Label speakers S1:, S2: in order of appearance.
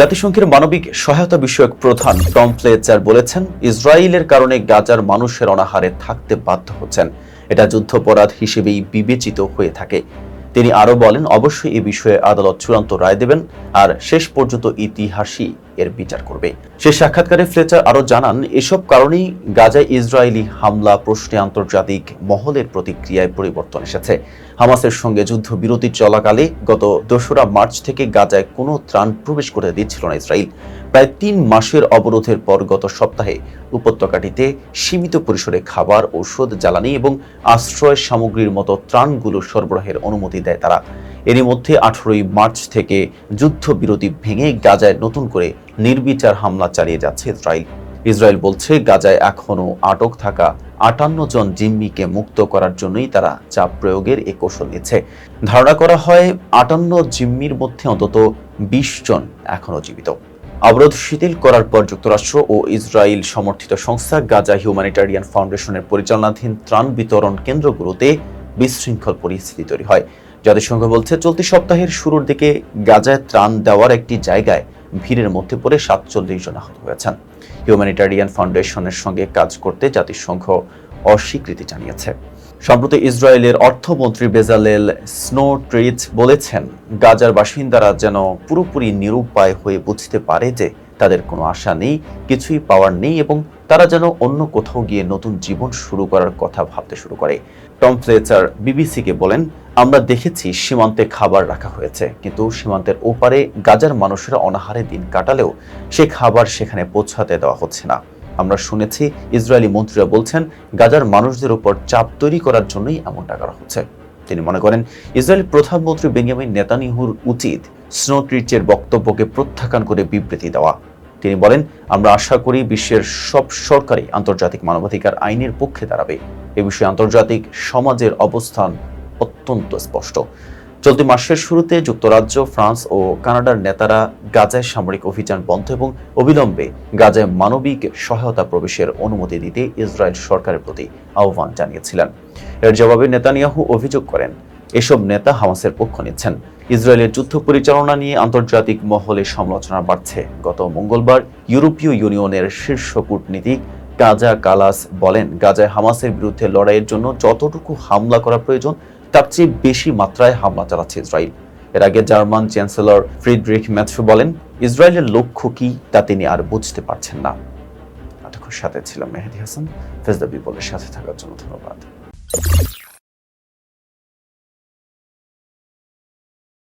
S1: জাতিসংঘের মানবিক সহায়তা বিষয়ক প্রধান টম ফ্লেচার বলেছেন ইসরায়েলের কারণে গাজার মানুষের অনাহারে থাকতে বাধ্য হচ্ছেন এটা যুদ্ধাপরাধ হিসেবেই বিবেচিত হয়ে থাকে তিনি আরও বলেন অবশ্যই এ বিষয়ে আদালত চূড়ান্ত রায় দেবেন আর শেষ পর্যন্ত ইতিহাসই এর বিচার করবে সে সাক্ষাৎকারে ফ্লেচার আরও জানান এসব কারণেই গাজায় ইসরায়েলি হামলা প্রশ্নে আন্তর্জাতিক মহলের প্রতিক্রিয়ায় পরিবর্তন এসেছে হামাসের সঙ্গে যুদ্ধ বিরতি চলাকালে গত দোসরা মার্চ থেকে গাজায় কোনো ত্রাণ প্রবেশ করতে দিচ্ছিল না ইসরায়েল প্রায় তিন মাসের অবরোধের পর গত সপ্তাহে উপত্যকাটিতে সীমিত পরিসরে খাবার ঔষধ জ্বালানি এবং আশ্রয় সামগ্রীর মতো ত্রাণগুলো সরবরাহের অনুমতি দেয় তারা এরই মধ্যে আঠেরোই মার্চ থেকে যুদ্ধবিরতি ভেঙে গাজায় নতুন করে নির্বিচার হামলা চালিয়ে যাচ্ছে ইসরায়েল ইসরায়েল বলছে গাজায় এখনও আটক থাকা আটান্ন জন জিম্মিকে মুক্ত করার জন্যই তারা চাপ প্রয়োগের এ কৌশল নিচ্ছে ধারণা করা হয় আটান্ন জিম্মির মধ্যে অন্তত বিশ জন এখনও জীবিত অবরোধ শিথিল করার পর যুক্তরাষ্ট্র ও ইসরায়েল সমর্থিত সংস্থা গাজা হিউম্যানিটারিয়ান ফাউন্ডেশনের পরিচালনাধীন ত্রাণ বিতরণ কেন্দ্রগুলোতে বিশৃঙ্খল পরিস্থিতি তৈরি হয় জাতিসংঘ বলছে চলতি সপ্তাহের শুরুর দিকে গাজায় ত্রাণ দেওয়ার একটি জায়গায় ভিড়ের মধ্যে পড়ে সাতচল্লিশ জন আহত হয়েছেন হিউম্যানিটারিয়ান ফাউন্ডেশনের সঙ্গে কাজ করতে জাতিসংঘ অস্বীকৃতি জানিয়েছে সম্প্রতি ইসরায়েলের অর্থমন্ত্রী বেজালেল স্নোট্রিচ বলেছেন গাজার বাসিন্দারা যেন পুরোপুরি নিরুপায় হয়ে বুঝতে পারে যে তাদের কোনো আশা নেই কিছুই পাওয়ার নেই এবং তারা যেন অন্য কোথাও গিয়ে নতুন জীবন শুরু করার কথা ভাবতে শুরু করে টম ফ্লেচার বিবিসিকে বলেন আমরা দেখেছি সীমান্তে খাবার রাখা হয়েছে কিন্তু সীমান্তের ওপারে গাজার মানুষেরা অনাহারে দিন কাটালেও সে খাবার সেখানে পৌঁছাতে দেওয়া হচ্ছে না আমরা শুনেছি ইসরায়েলি মন্ত্রীরা বলছেন গাজার মানুষদের উপর চাপ তৈরি করার জন্যই এমনটা করা হচ্ছে তিনি মনে করেন ইসরায়েল প্রধানমন্ত্রী বেনিয়ামিন নেতানিহুর উচিত স্নোট্রিচের বক্তব্যকে প্রত্যাখ্যান করে বিবৃতি দেওয়া তিনি বলেন আমরা আশা করি বিশ্বের সব সরকারই আন্তর্জাতিক মানবাধিকার আইনের পক্ষে দাঁড়াবে এ বিষয়ে আন্তর্জাতিক সমাজের অবস্থান অত্যন্ত স্পষ্ট চলতি মাসের শুরুতে যুক্তরাজ্য ফ্রান্স ও কানাডার নেতারা গাজায় সামরিক অভিযান বন্ধ এবং অবিলম্বে গাজায় মানবিক সহায়তা প্রবেশের অনুমতি দিতে ইসরায়েল সরকারের প্রতি আহ্বান জানিয়েছিলেন এর জবাবে নেতানিয়াহু অভিযোগ করেন এসব নেতা হামাসের পক্ষ নিচ্ছেন ইসরায়েলের যুদ্ধ পরিচালনা নিয়ে আন্তর্জাতিক মহলে সমালোচনা বাড়ছে গত মঙ্গলবার ইউরোপীয় ইউনিয়নের শীর্ষ কূটনীতিক কাজা কালাস বলেন গাজায় হামাসের বিরুদ্ধে লড়াইয়ের জন্য যতটুকু হামলা করা প্রয়োজন তার চেয়ে বেশি মাত্রায় হামলা চালাচ্ছে ইসরায়েল এর আগে জার্মান চ্যান্সেলর ফ্রিডরিক ম্যাথু বলেন ইসরায়েলের লক্ষ্য কি তা তিনি আর বুঝতে পারছেন না এতক্ষণ সাথে ছিলাম মেহেদি হাসান ফেজদাবি বলের সাথে থাকার জন্য ধন্যবাদ